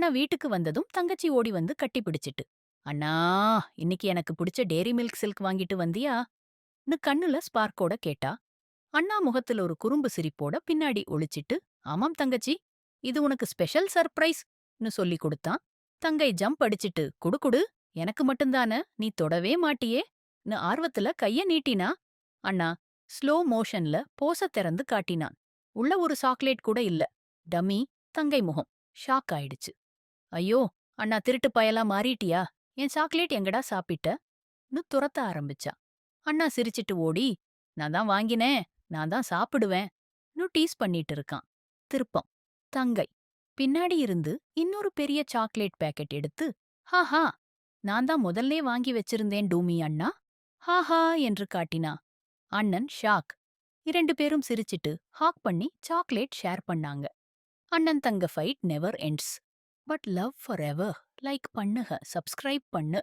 அண்ணா வீட்டுக்கு வந்ததும் தங்கச்சி ஓடி வந்து கட்டி பிடிச்சிட்டு அண்ணா இன்னைக்கு எனக்கு பிடிச்ச டேரி மில்க் சில்க் வாங்கிட்டு வந்தியா? கண்ணுல ஸ்பார்க்கோட கேட்டா அண்ணா முகத்துல ஒரு குறும்பு சிரிப்போட பின்னாடி ஒளிச்சிட்டு ஆமாம் தங்கச்சி இது உனக்கு ஸ்பெஷல் சர்ப்ரைஸ்னு சொல்லி கொடுத்தான் தங்கை ஜம்ப் அடிச்சிட்டு குடுக்குடு எனக்கு மட்டும்தானே நீ தொடவே மாட்டியே ஆர்வத்துல கைய நீட்டினா அண்ணா ஸ்லோ மோஷன்ல போச திறந்து காட்டினான் உள்ள ஒரு சாக்லேட் கூட இல்ல டம்மி தங்கை முகம். ஷாக் ஆயிடுச்சு. ஐயோ அண்ணா திருட்டு பயலா மாறிட்டியா? என் சாக்லேட் எங்கடா சாப்பிட்ட? துரத்த ஆரம்பிச்சா. அண்ணா சிரிச்சிட்டு ஓடி நான் தான் வாங்கினேன் நான் தான் சாப்பிடுவேன் டீஸ் பண்ணிட்டு இருக்கான். திருப்பம். தங்கை. பின்னாடி இருந்து இன்னொரு பெரிய சாக்லேட் பேக்கெட் எடுத்து ஹாஹா நான் தான் முதல்லே வாங்கி வச்சிருந்தேன் டூமி அண்ணா. ஹாஹா என்று காட்டினா. அண்ணன் ஷாக். இரண்டு பேரும் சிரிச்சிட்டு ஹாக் பண்ணி சாக்லேட் ஷேர் பண்ணாங்க. அண்ணன் தங்க fight never ends. But love for ever. Like பண்ணுங்க சப்ஸ்கிரைப் பண்ணு.